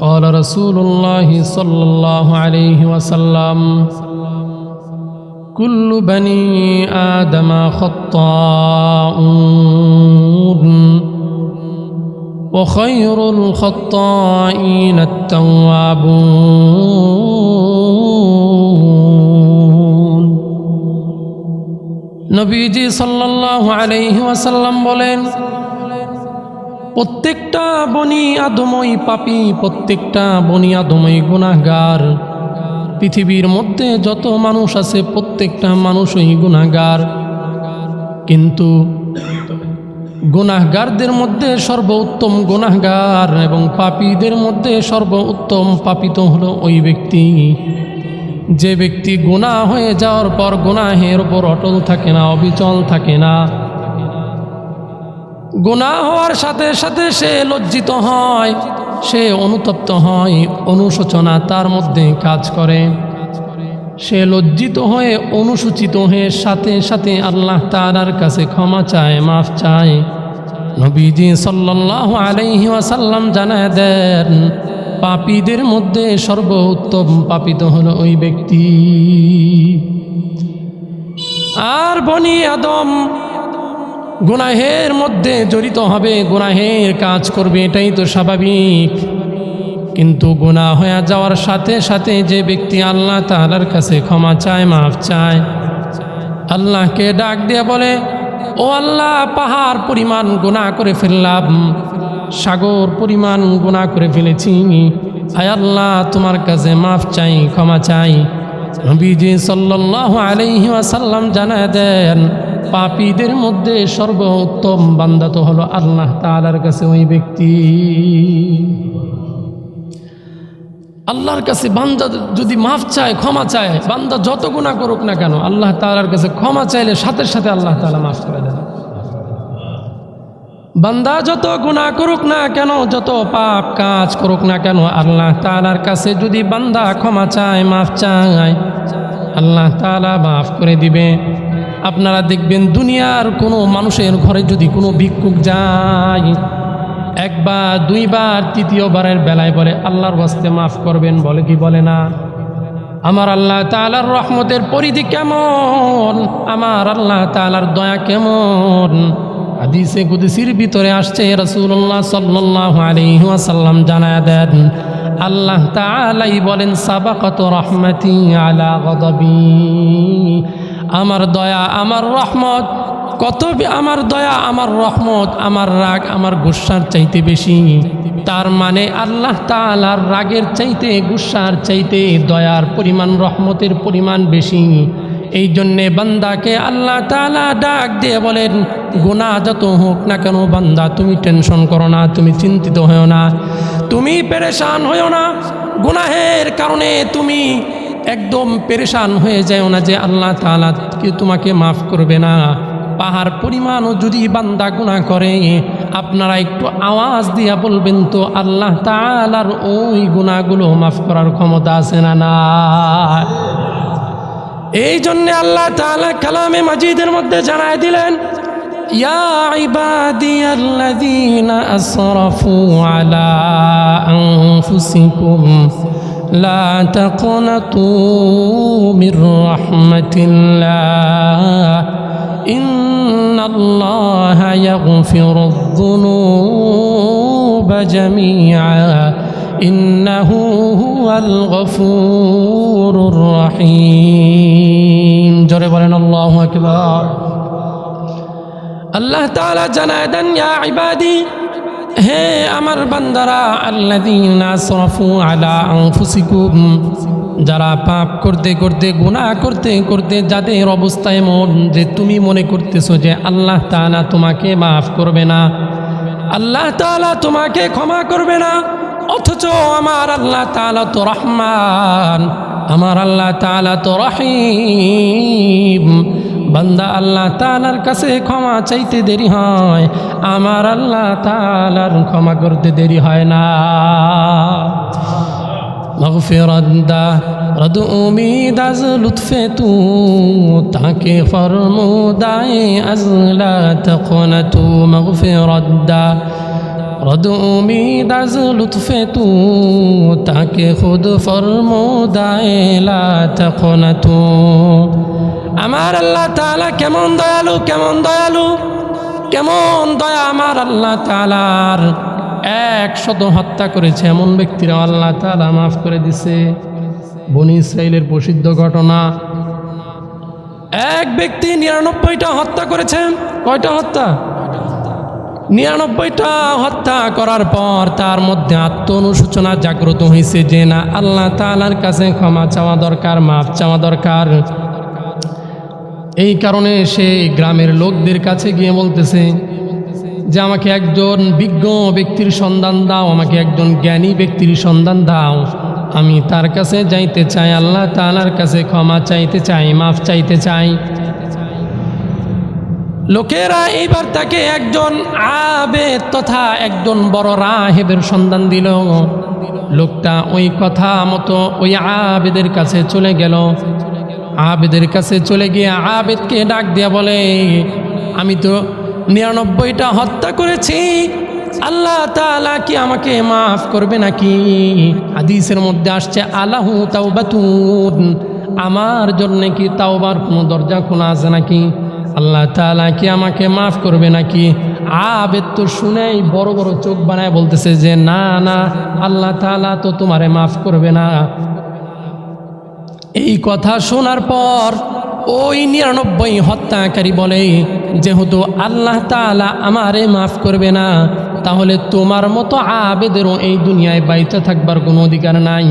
قال رسول الله صلى الله عليه وسلم كل بني آدم خطاؤون وخير الخطائين التوابون নবীজি সাল্লাল্লাহু আলাইহি ওয়াসাল্লাম বলেন প্রত্যেকটা বনি আদমই পাপি, প্রত্যেকটা বনি আদমই গুণাগার পৃথিবীর মধ্যে যত মানুষ আছে, প্রত্যেকটা মানুষই গুনাহগার। কিন্তু গুনাহগারদের মধ্যে সর্বোত্তম গুনাহগার এবং পাপীদের মধ্যে সর্বোত্তম পাপিত হলো ওই ব্যক্তি। যে ব্যক্তি গুণা হয়ে যাওয়ার পর গুনাহের ওপর অটল থাকে না, অবিচল থাকে না। গুনাহ হওয়ার সাথে সাথে সে লজ্জিত হয়, সে অনুতপ্ত হয়, অনুশোচনা তার মধ্যে কাজ করে। সে লজ্জিত হয়ে, অনুসূচিত হয়ে সাথে সাথে আল্লাহ তালার কাছে ক্ষমা চায়, মাফ চায়। নবীজি সাল্লাল্লাহু আলাইহি ওয়াসাল্লাম জানায় দেন, পাপীদের মধ্যে সর্বোত্তম পাপিত হল ওই ব্যক্তি। আর বনি আদম গুনাহের মধ্যে জড়িত হবে, গুনাহের কাজ করবে, এটাই তো স্বাভাবিক। কিন্তু গুনাহ হয়ে যাওয়ার সাথে সাথে যে ব্যক্তি আল্লাহ তালার কাছে ক্ষমা চায়, মাফ চায়, আল্লাহকে ডাক দিয়ে বলে, ও আল্লাহ, পাহাড় পরিমাণ গুনাহ করে ফেললাম, সাগর পরিমাণ গুনাহ করে ফেলেছি। আয় আল্লাহ, তোমার কাছে মাফ চাই, ক্ষমা চাই। নবীজি সাল্লাল্লাহু আলাইহি ওয়াসাল্লাম জানায় দেন পাপীদের মধ্যে সর্বোত্তম বান্দা তো হলো আল্লাহ তালার কাছে ওই ব্যক্তি। আল্লাহর কাছে বান্দা যদি মাফ চায়, ক্ষমা চায়, বান্দা যত গুণা করুক না কেন, আল্লাহ তালার কাছে ক্ষমা চাইলে সাথে সাথে আল্লাহ তালা মাফ করে দেন। বান্দা যত গুণা করুক না কেন, যত পাপ কাজ করুক না কেন, আল্লাহ তালার কাছে যদি বান্দা ক্ষমা চায়, মাফ চায়, আল্লাহ তাআলা মাফ করে দিবে। আপনারা দেখবেন দুনিয়ার কোনো মানুষের ঘরে যদি কোনো ভিক্ষুক যায়, একবার, দুইবার, তৃতীয়বারের বেলায় বলে, আল্লাহর বাস্তে মাফ করবেন, বলে কি বলে না? আমার আল্লাহ তালার রহমতের পরিধি কেমন? আমার আল্লাহ তালার দয়া কেমন? হাদিসে কুদিসির ভিতরে আসছে রসুল্লাহ সাল্লাহ আলাইহি ওয়াসাল্লাম জানায় দেন, আল্লাহ তালাই বলেন, সাবাকত রহমতি আলা গদবি। আমার দয়া, আমার রহমত। কত আমার দয়া, আমার রহমত, আমার রাগ, আমার গুসার চাইতে বেশি। তার মানে আল্লাহ তালার রাগের চাইতে, গুসার চাইতে দয়ার পরিমাণ, রহমতের পরিমাণ বেশি। এই জন্যে বান্দাকে আল্লাহ তালা ডাক দিয়ে বলেন গুণা যত হোক না কেন বান্দা, তুমি টেনশন করো না, তুমি চিন্তিত হও না। তুমি পেরেশান হও না। গুনাহের কারণে তুমি একদম পেরেশান হয়ে যায় না যে আল্লাহ তালা কি তোমাকে মাফ করবে না। পাহাড় পরিমাণও যদি বান্দা গুণা করে, আপনারা একটু আওয়াজ দিয়া বলবেন তো, আল্লাহ তালার ওই গুণাগুলো মাফ করার ক্ষমতা আছে না না এই জন্যে আল্লাহ তাআলা কালামে মাজিদের মধ্যে জানায় দিলেন, ইয়া ইবাদিয়াল্লাযীনা আসরাফু لا تقنطوا من رحمة الله. إن الله يغفر الذنوب جميعا. إنه هو الغفور الرحيم. جرب لنا الله أكبر. الله تعالى جنادا يا عبادي. হে আমার বান্দারা, আল্লাযীনা আসরাফু আলা আনফুসিকুম, যারা পাপ করতে করতে, গুনাহ করতে করতে যাদের অবস্থা এমন যে তুমি মনে করতেছো যে আল্লাহ তাআলা তোমাকে মাফ করবে না, আল্লাহ তাআলা তোমাকে ক্ষমা করবে না, অথচ আমার আল্লাহ তালা তো রহমান, আমার আল্লাহ তাআলা তো রহিম। বান্দা আল্লাহ তাআলার কাছে ক্ষমা চাইতে দেরি হয় আমার আল্লাহ তাআলার ক্ষমা করতে দেরি হয় না মগফিরত দা রদ উমিদ আজ লুৎফে তু তাকে ফরমুদায় আজলা তখন তু মগফিরত দা رد امید از لطف تو তাকে খুদ ফরমোদায় লা তখনতু আমার আল্লাহ তাআলা কেমন দয়ালু কেমন দয়ালু? কেমন দয়া আমার আল্লাহ তাআলার? একশত হত্যা করেছে এমন ব্যক্তিরা আল্লাহ তালা মাফ করে দিছে। বনি ইসরায়েলের প্রসিদ্ধ ঘটনা। এক ব্যক্তি নিরানব্বইটা হত্যা করেছেন কয়টা হত্যা? নিরানব্বইটা হত্যা করার পর তার মধ্যে আত্ম অনুশোচনা জাগ্রত হয়েছে যে না, আল্লাহ তালার কাছে ক্ষমা চাওয়া দরকার, মাফ চাওয়া দরকার। এই কারণে সে গ্রামের লোকদের কাছে গিয়ে বলতেছে যে, আমাকে একজন বিজ্ঞ ব্যক্তির সন্ধান দাও, আমাকে একজন জ্ঞানী ব্যক্তির সন্ধান দাও। আমি তার কাছে যাইতে চাই, আল্লাহ তালার কাছে ক্ষমা চাইতে চাই, মাফ চাইতে চাই। লোকেরা এইবার তাকে একজন আবেদ তথা একজন বড় রাহেবের সন্ধান দিল। লোকটা ওই কথা মতো ওই আবেদের কাছে চলে গেল। আবেদের কাছে চলে গিয়ে আবেদকে ডাক দিয়া বলে, আমি তো নিরানব্বইটা হত্যা করেছি। আল্লাহ তাআলা কি আমাকে মাফ করবে নাকি? হাদিসের মধ্যে আসছে আল্লাহু তাওবাতুন। আমার জন্য কি তাওবার কোনো দরজা খোলা আছে নাকি? আল্লাহ তাআলা কি আমাকে মাফ করবে নাকি? আবেদ তো শুনেই বড় বড় চোখ বানায় বলতেছে যে, না না, আল্লাহ তাআলা তো তোমারে মাফ করবে না। এই কথা শোনার পর ওই নিরানব্বই হত্যাকারী বলে, যেহেতু আল্লাহ তাআলা আমারে মাফ করবে না, তাহলে তোমার মতো আবেদেরও এই দুনিয়ায় বাইতে থাকবার কোনো অধিকার নাই।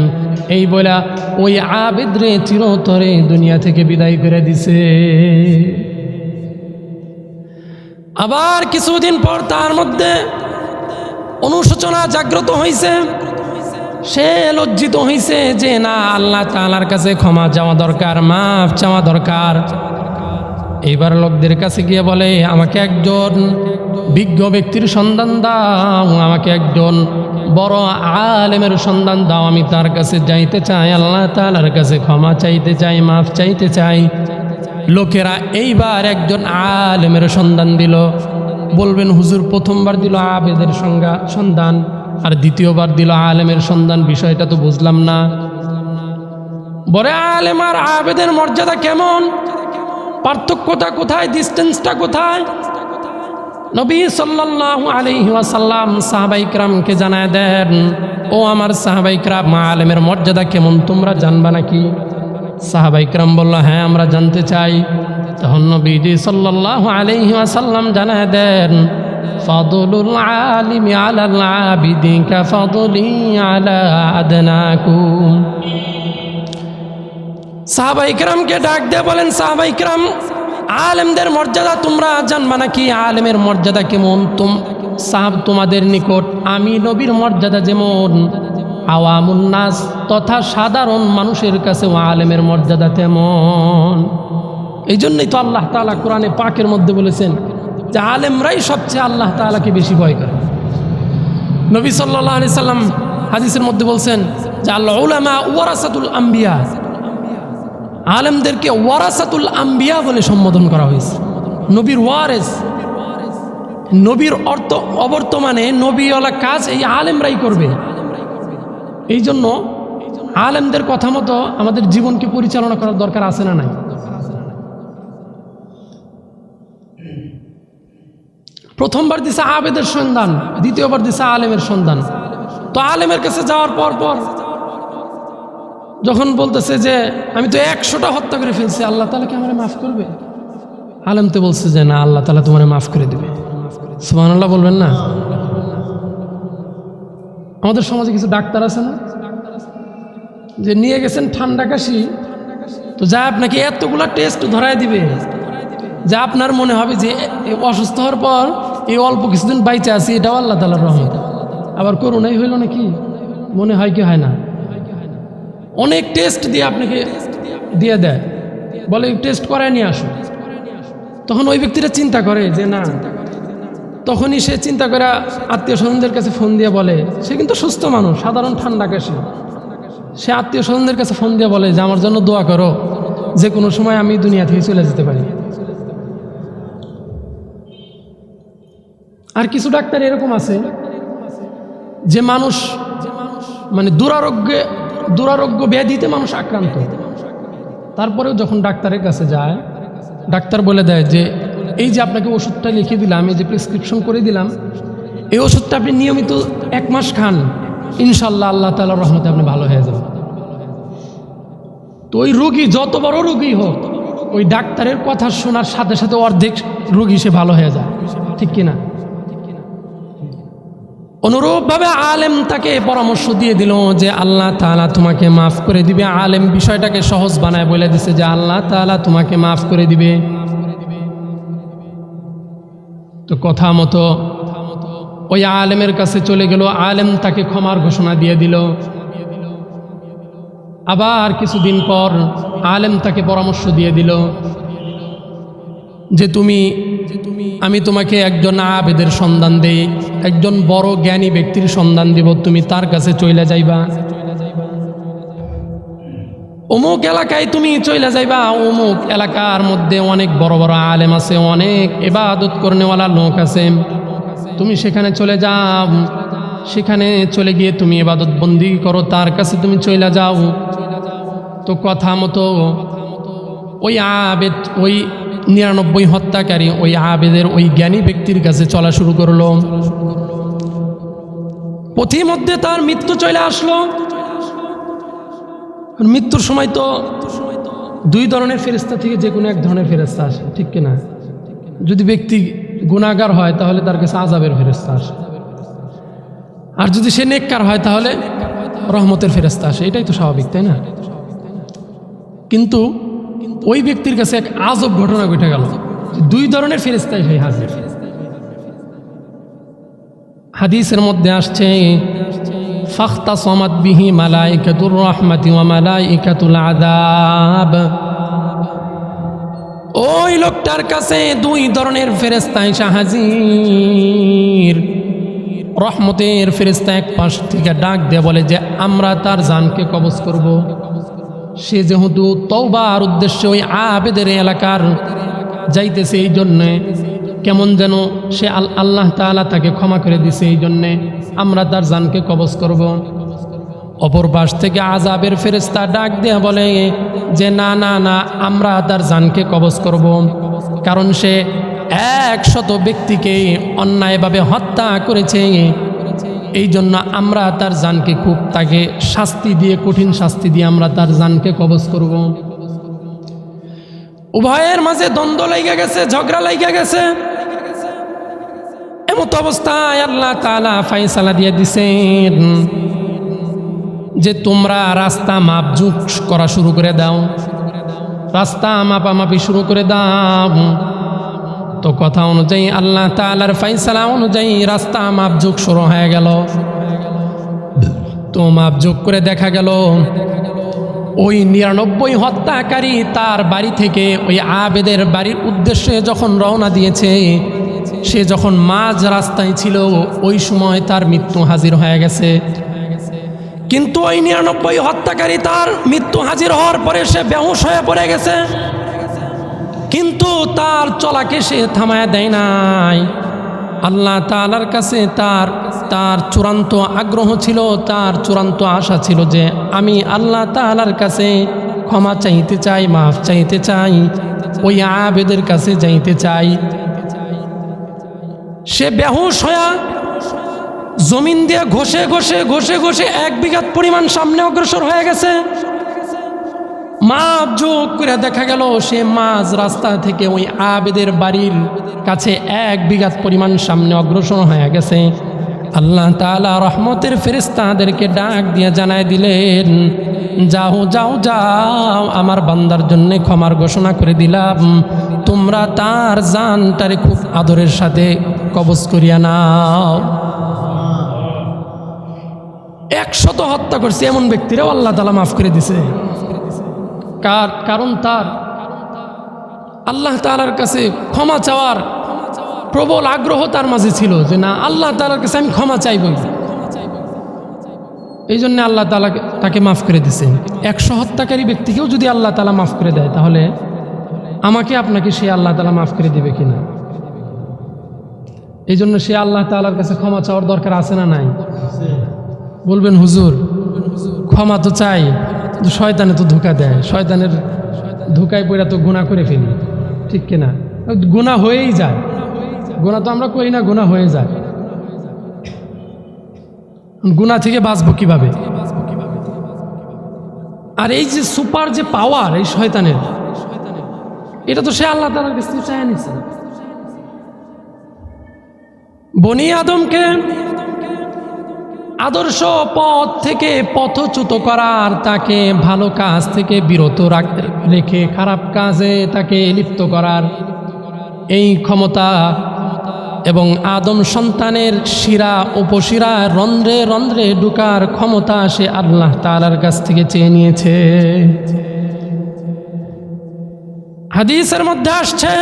এই বলা ওই আবেদ রে চিরতরে দুনিয়া থেকে বিদায় করে দিছে। আবার কিছুদিন পর তার মধ্যে অনুশোচনা জাগ্রত হয়েছে সে লজ্জিত হয়েছে যে না, আল্লাহ তালার কাছে ক্ষমা চাওয়া দরকার, মাফ চাওয়া দরকার। এইবার লোকদের কাছে গিয়ে বলে, আমাকে একজন বিজ্ঞ ব্যক্তির সন্ধান দাও, আমাকে একজন বড় আলেমের সন্ধান দাও। আমি তার কাছে যাইতে চাই, আল্লাহ তালার কাছে ক্ষমা চাইতে চাই, মাফ চাইতে চাই। লোকেরা এইবার একজন আলেমের সন্ধান দিল। বলবেন, হুজুর প্রথমবার দিল আবেদের সংজ্ঞা, সন্ধান। আর দ্বিতীয়বার দিল আলেমের সন্ধান, বিষয়টা তো বুঝলাম না। বরে আলেম আর আবেদের মর্যাদা কেমন? পার্থক্যটা কোথায়? ডিস্টেন্সটা কোথায়? নবী সাল্লাল্লাহু আলাইহি ওয়াসাল্লাম সাহাবাইকরামকে জানায় দেন, ও আমার সাহাবাইকরাম আলেমের মর্যাদা কেমন? তোমরা জানবা নাকি? সাহাবাইকরাম বলল হ্যাঁ আমরা জানতে চাই। তখন নবীজি সাল্লাল্লাহু আলাইহি ওয়াসাল্লাম জানায় দেন ফাদলুল আলিমি আলাল আবিদি কা ফাদলি আলা আদনাকুম। সাহাবাইকরামকে ডাক দিয়ে বলেন সাহাবাইকরাম আলেমদের মর্যাদা তোমরা জানবা নাকি? আলেমের মর্যাদা কেমন? তুম, সাহাব তোমাদের নিকট আমি নবীর মর্যাদা যেমন। আওয়ামুন্নাস তথা সাধারণ মানুষের কাছে আলেমের মর্যাদা তেমন। এই জন্যই তো আল্লাহ তালা কোরআনে পাকের মধ্যে বলেছেন যে আলেমরাই সবচেয়ে আল্লাহ তালাকে বেশি ভয় করে। নবী সাল্লাহ আলি সাল্লাম হাদিসের মধ্যে বলছেন যে আল্লাহ উলামা ওয়ারাসাতুল আম্বিয়া। আলেমদেরকে ওয়ারাসাতুল আম্বিয়া বলে সম্বোধন করা হয়েছে। নবীর ওয়ারেস। নবীর অর্থ অবর্তমানে নবীওয়ালা কাজ এই আলেমরাই করবে। এই জন্য আলেমদের কথা মতো আমাদের জীবনকে পরিচালনা করার দরকার আছে না নাই? প্রথমবার দিছে আবেদের সন্ধান, দ্বিতীয়বার দিছে আলেমের সন্ধান। তো আলেমের কাছে যাওয়ার পর পর যখন বলতেছে যে, আমি তো একশোটা হত্যা করে ফেলছি, আল্লাহ তালা কি আমার মাফ করবে? আলেম তো বলছে যে, না, আল্লাহ তালা তোমার মাফ করে দেবে। সুমান আল্লাহ বলবেন না? আমাদের সমাজে কিছু ডাক্তার আছে না? যে নিয়ে গেছেন ঠান্ডা কাশি, তো যা আপনাকে এতগুলা টেস্ট ধরায় দিবে, যা আপনার মনে হবে যে অসুস্থ হওয়ার পর এই অল্প কিছুদিন বাইচে আছি, এটাও আল্লাহ তালার রহমত। আবার করোনাই হইল নাকি? মনে হয় কি হয় না? অনেক টেস্ট দিয়ে আপনাকে দিয়ে দেয়। বলে টেস্ট করায় নিয়ে আসো। তখন ওই ব্যক্তিটা চিন্তা করে যে, না। তখনই সে চিন্তা করে আত্মীয় স্বজনদের কাছে ফোন দিয়ে বলে, সে কিন্তু সুস্থ মানুষ, সাধারণ ঠান্ডা কাশি। সে আত্মীয় স্বজনদের কাছে ফোন দিয়ে বলে, যে, আমার জন্য দোয়া করো। যে, কোনো সময় আমি দুনিয়া থেকে চলে যেতে পারি। আর কিছু ডাক্তার এরকম আছে যে মানুষ মানে দুরারোগ্যে, দুরারোগ্য ব্যাধিতে মানুষ আক্রান্ত। তারপরেও যখন ডাক্তারের কাছে যায়, ডাক্তার বলে দেয় যে, এই যে আপনাকে ওষুধটা লিখে দিলাম, এই যে প্রেসক্রিপশন করে দিলাম, এই ওষুধটা আপনি নিয়মিত এক মাস খান। ইনশাল্লাহ আল্লাহ তালার রহমতে আপনি ভালো হয়ে যাবেন। তো ওই রুগী, যত বড় রুগী হোক, ওই ডাক্তারের কথা শোনার সাথে সাথে অর্ধেক রুগী সে ভালো হয়ে যায়। ঠিক কিনা? অনুরূপভাবে আলেম তাকে পরামর্শ দিয়ে দিল যে আল্লাহ তাআলা তোমাকে মাফ করে দিবে। আলেম বিষয়টাকে সহজ বানায় বলে দিছে যে আল্লাহ তাআলা তোমাকে মাফ করে দিবে। তো কথা মতো ওই আলেমের কাছে চলে গেল। আলেম তাকে ক্ষমার ঘোষণা দিয়ে দিল। আবার কিছুদিন পর আলেম তাকে পরামর্শ দিয়ে দিল। যে তুমি, আমি তোমাকে একজন আবেদের সন্ধান দেই, একজন বড় জ্ঞানী ব্যক্তির সন্ধান দিব, তুমি তার কাছে চইলা যাইবা। অমুক এলাকায় তুমি চলে যাইবা, অমুক এলাকার মধ্যে অনেক বড় বড় আলেম আছে, অনেক এবাদত করনেওয়ালা লোক আছে। তুমি সেখানে চলে যাও, সেখানে চলে গিয়ে তুমি এবাদত বন্দি করো, তার কাছে তুমি চলে যাও। তো কথা মতো ওই আবেদ, ওই নিরানব্বই হত্যাকারী ওই আবেদের ওই জ্ঞানী ব্যক্তির কাছে চলা শুরু করল। পথিমধ্যে তার মৃত্যু চলে আসলো। মৃত্যুর সময় তো দুই ধরনের ফেরেস্তা থেকে যে কোনো এক ধরনের ফেরেস্তা আসে, ঠিক কিনা যদি ব্যক্তি গুণাগার হয়, তাহলে তার কাছে আজাবের ফেরেস্তা আসে। আর যদি সে নেককার হয়, তাহলে রহমতের ফেরেস্তা আসে। এটাই তো স্বাভাবিক, তাই না? কিন্তু ওই ব্যক্তির কাছে এক আজব ঘটনা ঘটে গেল। দুই ধরনের ফেরেস্তাই সেই হাজির। হাদিসের মধ্যে আসছে ফাখতা সমাদ বিহি মালাইকাতুর রহমাতি ওয়া মালাইকাতুল আযাব। ওই লোকটার কাছে দুই ধরনের ফেরেস্তা এসে হাজির। রহমতের ফেরেস্তা এক পাশ থেকে ডাক দিয়ে বলে যে, আমরা তার জানকে কবজ করব। সে যেহেতু তওবার উদ্দেশ্যে ওই আবেদের এলাকার যাইতেছে এই জন্যে, কেমন যেন সে আল, আল্লাহ তাআলা তাকে ক্ষমা করে দিছে এই জন্যে আমরা তার জানকে কবজ করব। অপর পাশ থেকে আজাবের ফেরেস্তা ডাক দেয়া বলে যে, না না না, আমরা তার জানকে কবজ করব। কারণ সে একশত ব্যক্তিকে অন্যায়ভাবে হত্যা করেছে। এই জন্য আমরা তার জানকে খুব তাকে শাস্তি দিয়ে, কঠিন শাস্তি দিয়ে আমরা তার জানকে কবজ করব। উভয়ের মাঝে দ্বন্দ্ব লেগে গেছে, ঝগড়া লেগে গেছে। এমত অবস্থায় আল্লাহ তালা ফাইসালা দিয়ে দিছেন যে, তোমরা রাস্তা মাপঝুক করা শুরু করে দাও। রাস্তা মাপামাপি শুরু করে দাও। তো কথা অনুযায়ী, আল্লাহ তালার ফাইসালা অনুযায়ী রাস্তা মাপঝুক শুরু হয়ে গেল। তো মাপঝুক করে দেখা গেল, ওই নিরানব্বই হত্যাকারী তার বাড়ি থেকে ওই আবেদের বাড়ির উদ্দেশ্যে যখন রওনা দিয়েছে, সে যখন মাঝ রাস্তায় ছিল, ওই সময় তার মৃত্যু হাজির হয়ে গেছে। কিন্তু ওই নিরানব্বই হত্যাকারী তার মৃত্যু হাজির হওয়ার পরে সে বেহুশ হয়ে পড়ে গেছে। কিন্তু তার চলাকে সে থামায় দেয় নাই। আল্লাহ তালার কাছে তার তার চূড়ান্ত আগ্রহ ছিল, তার চূড়ান্ত আশা ছিল যে আমি আল্লাহ তালার কাছে ক্ষমা চাইতে চাই, মাফ চাইতে চাই, ওই আবেদের কাছে যাইতে চাই। সে বেহুশ হয়া জমিন দিয়ে ঘষে ঘষে ঘষে ঘষে এক বিঘাত পরিমাণ সামনে অগ্রসর হয়ে গেছে। মাপ যোগ করে দেখা গেল, সে মাঝ রাস্তা থেকে ওই আবেদের বাড়ির কাছে এক বিঘাত পরিমাণ সামনে অগ্রসর হয়ে গেছে। আল্লাহ তালা রহমতের ফেরিস্তাদেরকে ডাক দিয়ে জানায় দিলেন, যাও যাও যাও, আমার বান্দার জন্যে ক্ষমার ঘোষণা করে দিলাম। তোমরা তার জানটারে খুব আদরের সাথে কবজ করিয়া নাও। একশত হত্যা করছে এমন ব্যক্তিরাও আল্লাহ তালা মাফ করে দিছে। কার কারণ তার? আল্লাহ তালার কাছে ক্ষমা চাওয়ার প্রবল আগ্রহ তার মাঝে ছিল যে না, আল্লাহ তালার কাছে আমি ক্ষমা চাইবই। এই জন্য আল্লাহ তালা তাকে মাফ করে দিছে একশো হত্যাকারী ব্যক্তিকেও যদি আল্লাহ তালা মাফ করে দেয়, তাহলে আমাকে আপনাকে সে আল্লাহ তালা মাফ করে দেবে কিনা? এই জন্য সে আল্লাহ তালার কাছে ক্ষমা চাওয়ার দরকার আছে না নাই? বলবেন, হুজুর, ক্ষমা তো চাই। শয়তানে তো ধোকা দেয়। শয়তানের ধোকায় পড়া তো গুণা করে ফেলি। ঠিক কিনা? গুণা হয়েই যায়। গুণা তো আমরা করি না গুণা হয়ে যায়। গুণা থেকে বাঁচবো কীভাবে? আর এই যে সুপার যে পাওয়ার, এই শয়তানের, এটা তো সে আল্লাহ তালার কাছ চায় নিছে। বনি আদমকে আদর্শ পথ থেকে পথচ্যুত করার তাকে ভালো কাজ থেকে বিরত রাখতে রেখে খারাপ কাজে তাকে লিপ্ত করার এই ক্ষমতা এবং আদম সন্তানের শিরা উপশিরা রন্ধ্রে রন্ধ্রে ঢুকার ক্ষমতা সে আল্লাহ তালার কাছ থেকে চেয়ে নিয়েছে। হাদিসের মধ্যে আসছে,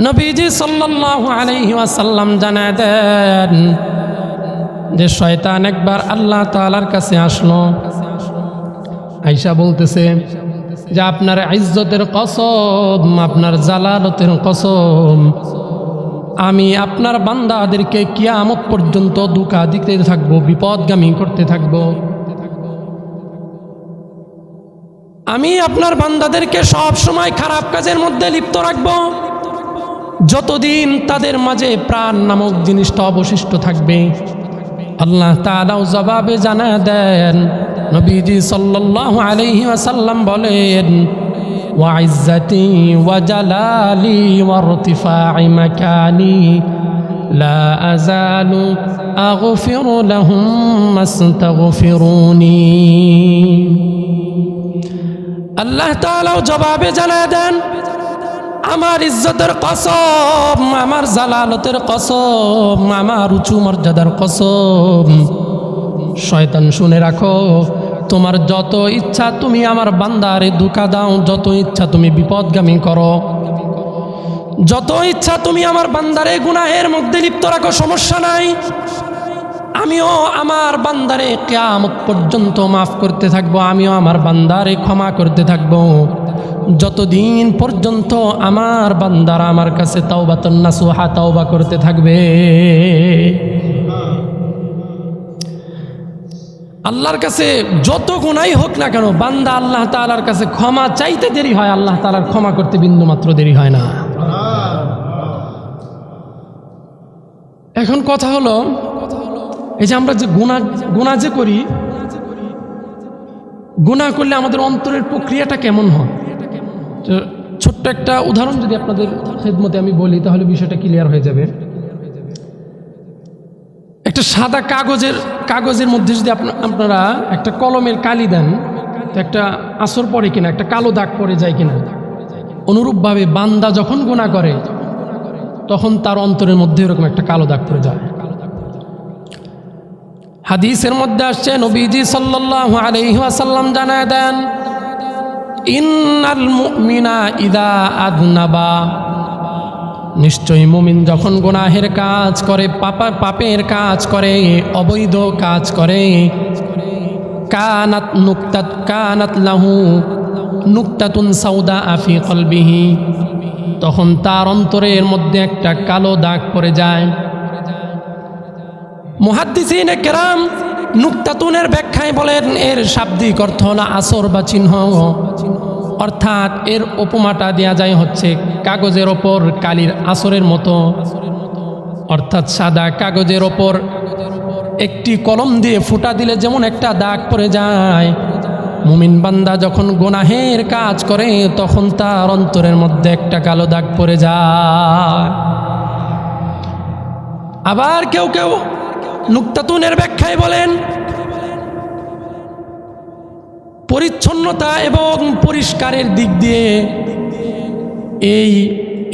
নবীজি সাল্লাল্লাহু আলাইহি ওয়াসাল্লাম জানায় দেন যে শয়তান একবার আল্লাহ তাআলার কাছে আসলো। আইসা বলতেছে যে আপনার ইজ্জতের কসম, আপনার জালালতের কসম, আমি আপনার বান্দাদেরকে কিয়ামত পর্যন্ত দুকা দিতে থাকব, বিপদগামী করতে থাকব। আমি আপনার বান্দাদেরকে সব সময় খারাপ কাজের মধ্যে লিপ্ত রাখব। যতদিন তাদের মাঝে প্রাণ নামক জিনিসটা অবশিষ্ট থাকবে আল্লাহ তাআলাও জবাবে জানা দেন নবীজি সাল্লাল্লাহু আলাইহি ওয়াসাল্লাম বলেন وعزتي وجلالي وارتفاع مكاني لا أزال أغفر لهم ما استغفروني আল্লাহ তাআলাও জবাবে জানা দেন আমার ইজ্জতের কসম, আমার জালালতের কসম, আমার উঁচু মর্যাদার কসম। শয়তান, শুনে রাখো, তোমার যত ইচ্ছা তুমি আমার বান্দারে দুকা দাও, যত ইচ্ছা তুমি বিপদগামী করো। যত ইচ্ছা তুমি আমার বান্দারে গুনাহের মধ্যে লিপ্ত রাখো, সমস্যা নাই। আমিও আমার বান্দারে কেয়ামত পর্যন্ত মাফ করতে থাকব, আমিও আমার বান্দারে ক্ষমা করতে থাকব। যতদিন পর্যন্ত আমার বান্দারা আমার কাছে তাওবা তাওবাতুন নাসুহা তাওবা করতে থাকবে। আল্লাহর কাছে যত গুণাই হোক না কেন, বান্দা আল্লাহ তাআলার কাছে ক্ষমা চাইতে দেরি হয়, আল্লাহ তাআলার ক্ষমা করতে বিন্দু মাত্র দেরি হয় না। এখন কথা হলো, এই যে আমরা যে গুণা গুণা যে করি গুণা করলে আমাদের অন্তরের প্রক্রিয়াটা কেমন হয়? তো ছোট্ট একটা উদাহরণ যদি আপনাদের খেদমতে আমি বলি, তাহলে বিষয়টা ক্লিয়ার হয়ে যাবে। একটা সাদা কাগজের কাগজের মধ্যে যদি আপনা- আপনারা একটা কলমের কালি দেন একটা আসর পড়ে কিনা, একটা কালো দাগ পড়ে যায় কিনা, অনুরূপভাবে বান্দা যখন গুণা করে, তখন তার অন্তরের মধ্যে এরকম একটা কালো দাগ পড়ে যায়। হাদিসের মধ্যে আসছে, নবীজি সাল্লাল্লাহু আলাইহি ওয়াসাল্লাম জানায় দেন ইন্নাল মুমিনা ইদা আদনাবা। নিশ্চয়ই মুমিন যখন গুনাহের কাজ করে, পাপা পাপের কাজ করে, অবৈধ কাজ করে, কানাত নুক্তাত কানাত লাহু নুক্তাতুন সাউদা আফি কলবিহি। তখন তার অন্তরের মধ্যে একটা কালো দাগ পড়ে যায়। মুহাদ্দিসিনে কেরাম নুক্তাতুনের ব্যাখ্যায় বলেন, এর শাব্দিক অর্থ হলো আসর বা চিহ্ন। অর্থাৎ এর উপমাটা দেয়া যায় হচ্ছে কাগজের ওপর কালির আসরের মতো। অর্থাৎ সাদা কাগজের ওপর একটি কলম দিয়ে ফুটা দিলে যেমন একটা দাগ পড়ে যায়। মুমিন বান্দা যখন গোনাহের কাজ করে, তখন তার অন্তরের মধ্যে একটা কালো দাগ পড়ে যায়। আবার কেউ কেউ নুক্তাতুনের ব্যাখ্যায় বলেন, পরিচ্ছন্নতা এবং পরিষ্কারের দিক দিয়ে এই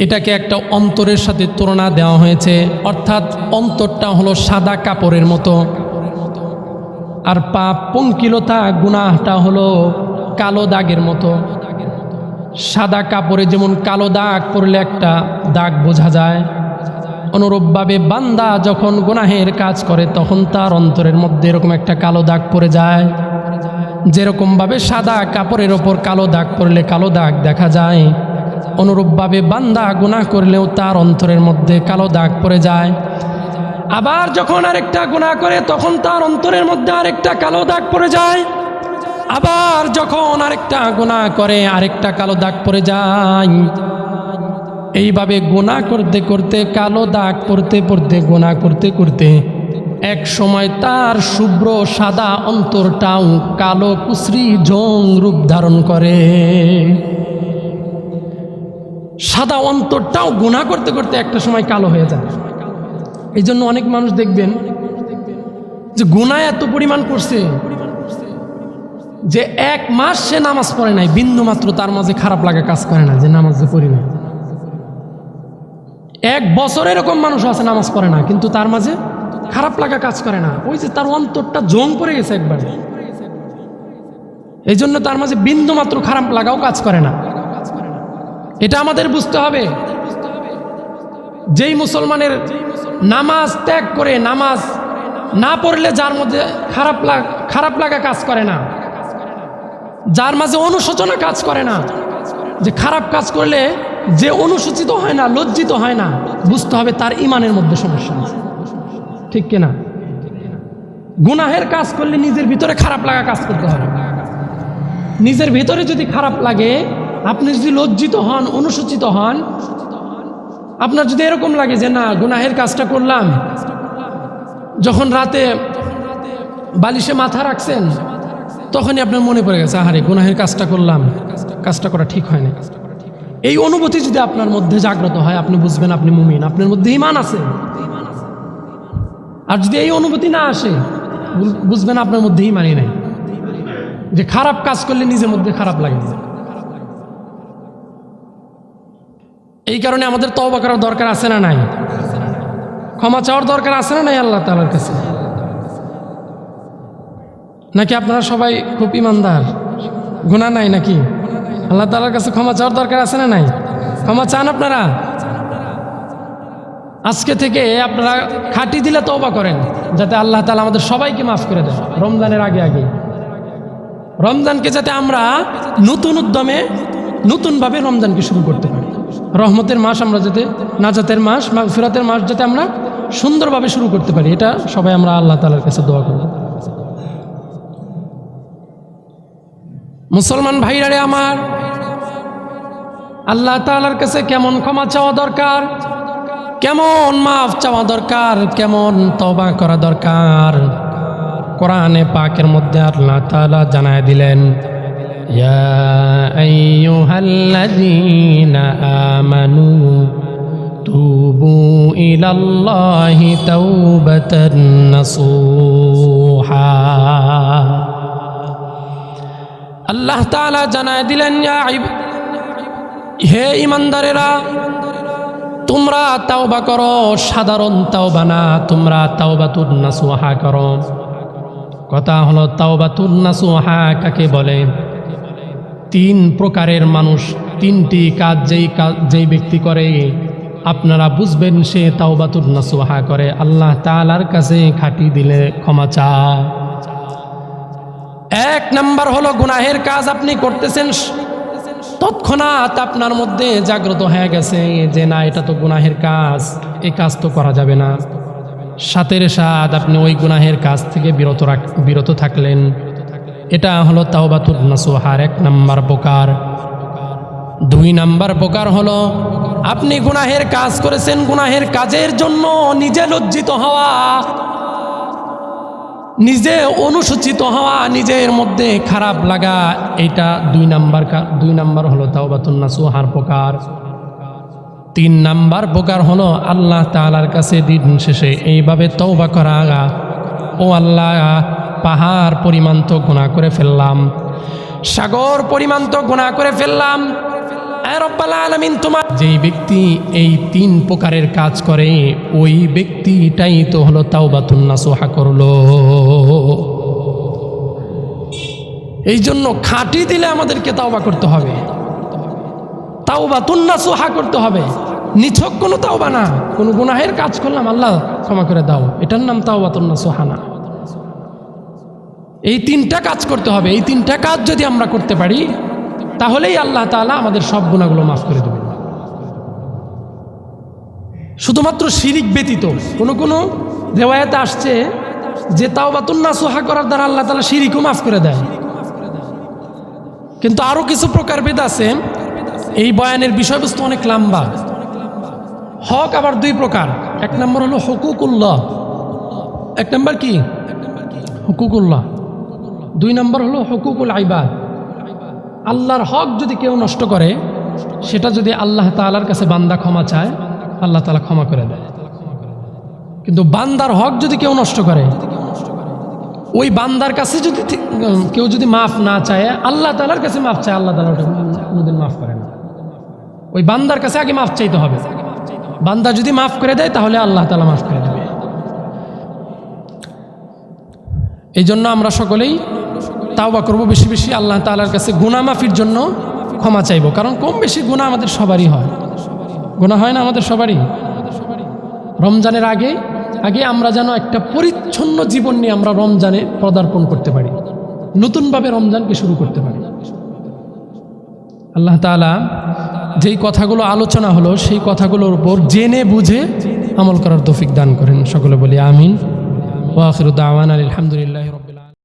এটাকে একটা অন্তরের সাথে তুলনা দেওয়া হয়েছে। অর্থাৎ অন্তরটা হলো সাদা কাপড়ের মতো। আর পা পঙ্কিলতা গুনাহটা হলো কালো দাগের মতো। সাদা কাপড়ে যেমন কালো দাগ পড়লে একটা দাগ বোঝা যায়। অনুরূপভাবে বান্দা যখন গুনাহের কাজ করে, তখন তার অন্তরের মধ্যে এরকম একটা কালো দাগ পড়ে যায়। যেরকমভাবে সাদা কাপড়ের ওপর কালো দাগ পড়লে কালো দাগ দেখা যায়, অনুরূপভাবে বান্দা গুনাহ করলেও তার অন্তরের মধ্যে কালো দাগ পড়ে যায়। আবার যখন আরেকটা গুণা করে, তখন তার অন্তরের মধ্যে আরেকটা কালো দাগ পড়ে যায়। আবার যখন আরেকটা গুণা করে, আরেকটা কালো দাগ পড়ে যায়। এইভাবে গোনা করতে করতে, কালো দাগ পড়তে পড়তে গোনা করতে করতে, এক সময় তার শুভ্র সাদা অন্তরটাও কালো কুসরি জং রূপ ধারণ করে। সাদা অন্তরটাও গোনা করতে করতে একটা সময় কালো হয়ে যায়। এই জন্য অনেক মানুষ দেখবেন যে গোনা এত পরিমাণ করছে যে এক মাস সে নামাজ পড়ে নাই বিন্দু মাত্র তার মাঝে খারাপ লাগা কাজ করে না, যে নামাজ পড়ি না এক বছর এরকম মানুষ আছে, নামাজ পড়ে না, কিন্তু তার মাঝে খারাপ লাগা কাজ করে না। ওই যে তার অন্তরটা জং পড়ে গেছে একবারে। এই জন্য তার মাঝে বিন্দু মাত্র খারাপ লাগাও কাজ করে না। এটা আমাদের বুঝতে হবে। যেই মুসলমানের নামাজ ত্যাগ করে, নামাজ না পড়লে যার মধ্যে খারাপ খারাপ লাগা কাজ করে না। যার মাঝে অনুশোচনা কাজ করে না। যে খারাপ কাজ করলে যে অনুসূচিত হয় না, লজ্জিত হয় না, বুঝতে হবে তার ইমানের মধ্যে সমস্যা আছে। ঠিক কিনা? গুনাহের কাজ করলে নিজের ভিতরে খারাপ লাগা কাজ করতে হবে। নিজের ভিতরে যদি খারাপ লাগে, আপনি যদি লজ্জিত হন, অনুসূচিত হন, আপনার যদি এরকম লাগে যে, না, গুনাহের কাজটা করলাম। যখন রাতে বালিশে মাথা রাখছেন, তখনই আপনার মনে পড়ে গেছে, আহারে, গুনাহের কাজটা করলাম। কাজটা করা ঠিক হয় না এই অনুভূতি যদি আপনার মধ্যে জাগ্রত হয়, আপনি বুঝবেন আপনি মুমিন। আপনার মধ্যে ইমান আছে। আর যদি এই অনুভূতি না আসে বুঝবেন আপনার মধ্যে ইমানই নাই। যে খারাপ কাজ করলে নিজের মধ্যে খারাপ লাগে। এই কারণে আমাদের তওবা করার দরকার আছে না নাই? ক্ষমা চাওয়ার দরকার আছে না নাই আল্লাহ তালার কাছে? নাকি আপনারা সবাই খুব ইমানদার গুণা নাই নাকি? আল্লাহ তালার কাছে ক্ষমা চাওয়ার দরকার আছে না নাই? ক্ষমা চান আপনারা? আজকে থেকে আপনারা খাটি দিলে তওবা করেন, যাতে আল্লাহ তালা আমাদের সবাইকে মাফ করে দেন, রমজানের আগে আগে। রমজানকে যাতে আমরা নতুন উদ্যমে নতুনভাবে রমজানকে শুরু করতে পারি। রহমতের মাস আমরা যাতে, নাজাতের মাস ফিরাতের মাস যাতে আমরা সুন্দরভাবে শুরু করতে পারি, এটা সবাই আমরা আল্লাহ তালার কাছে দোয়া করব। মুসলমান ভাইরারে আমার, আল্লাহ তালার কাছে কেমন ক্ষমা চাওয়া দরকার? কেমন মাফ চাওয়া দরকার? কেমন তবা করা দরকার? কোরআনে পাকের মধ্যে আল্লাহ তাআলা জানায় দিলেন আমানু তুবু ইলাল্লাহি তাওবাতান নাসুহা আল্লাহ তাআলা জানায় দিলেন হে ইমানদারেরা তোমরা তাওবা করো, সাধারণ তাওবা না, তোমরা তাওবাতুন নাসুহা করো। কথা হলো, তাওবাতুন নাসুহা কাকে বলে? তিন প্রকারের মানুষ, তিনটি কাজ যেই কাজ, যেই ব্যক্তি করে, আপনারা বুঝবেন সে তাওবাতুন নাসুহা করে। আল্লাহ তাআলার কাছে খাটি দিলে ক্ষমা চা এক নাম্বার হলো গুনাহের কাজ আপনি করতেছেন। তৎক্ষণাৎ আপনার মধ্যে জাগ্রত হয়ে গেছে যে না, এটা তো গুনাহের কাজ এই কাজ তো করা যাবে না। সাথের সাথ আপনি ওই গুনাহের কাজ থেকে বিরত রাখ, বিরত থাকলেন। এটা হলো তাওবাতুর নাসুহার, এক নাম্বার প্রকার। দুই নাম্বার প্রকার হলো, আপনি গুনাহের কাজ করেছেন, গুনাহের কাজের জন্য নিজে লজ্জিত হওয়া। নিজে অনুসূচিত হওয়া, নিজের মধ্যে খারাপ লাগা, এটা দুই নাম্বার দুই নাম্বার হলো তাওবাতুন নাসুহার প্রকার। তিন নাম্বার প্রকার হলো আল্লাহ তালার কাছে দিন শেষে এইভাবে তওবা করা ও আল্লাহ, পাহাড় পরিমাণ তো গুণা করে ফেললাম, সাগর পরিমাণ তো গুণা করে ফেললাম আলামিন তোমার যেই ব্যক্তি এই তিন প্রকারের কাজ করে, ওই ব্যক্তিটাই তো হলো তাও তাওবাতুন নাসুহা করল। এই জন্য খাঁটি দিলে আমাদেরকে তাওবা করতে হবে। তাওবা তুন্না সোহা করতে হবে। নিছক কোনো তাওবা না। কোনো গুনাহের কাজ করলাম, আল্লাহ ক্ষমা করে দাও। এটার নাম তাওবা তুন্না সোহানা এই তিনটা কাজ করতে হবে। এই তিনটা কাজ যদি আমরা করতে পারি তাহলেই আল্লাহ তাআলা আমাদের সব গুণাগুলো মাফ করে দেবেন। শুধুমাত্র শিরিক ব্যতীত কোনো কোনো রেওয়ায়তে আসছে যে তাও তাওবাতুন নাসুহা করার দ্বারা আল্লাহ তালা শিরিকও মাফ করে দেয়। কিন্তু আরও কিছু প্রকারভেদ আছে। এই বয়ানের বিষয়বস্তু অনেক লম্বা। হক আবার দুই প্রকার। এক নম্বর হলো হকুকুল্লাহ। এক নম্বর কি? হুকুকুল্লাহ। দুই নম্বর হলো হকুকুল আইবাদ আল্লাহর হক যদি কেউ নষ্ট করে, সেটা যদি আল্লাহ তালার কাছে বান্দা ক্ষমা চায়, আল্লাহ তালা ক্ষমা করে দেয়। কিন্তু বান্দার হক যদি কেউ নষ্ট করে, ওই বান্দার কাছে যদি কেউ যদি মাফ না চায়, আল্লাহ তালার কাছে মাফ চায়, আল্লাহ তালা কোনোদিন মাফ করে না। ওই বান্দার কাছে আগে মাফ চাইতে হবে। বান্দা যদি মাফ করে দেয়, তাহলে আল্লাহ তালা মাফ করে দেবে। এই জন্য আমরা সকলেই তাওবা করব বেশি বেশি, আল্লাহ তালার কাছে গুনাহ মাফির জন্য ক্ষমা চাইব। কারণ কম বেশি গুনাহ আমাদের সবারই হয়। গুনাহ হয় না আমাদের সবারই? রমজানের আগে আগে আমরা যেন একটা পরিচ্ছন্ন জীবন নিয়ে আমরা রমজানে পদার্পণ করতে পারি। নতুনভাবে রমজানকে শুরু করতে পারি। আল্লাহ তাআলা যেই কথাগুলো আলোচনা হলো, সেই কথাগুলোর উপর জেনে বুঝে আমল করার তৌফিক দান করেন। সকলে বলি আমিন। ওয়াখির দাওয়ান আলহামদুলিল্লাহ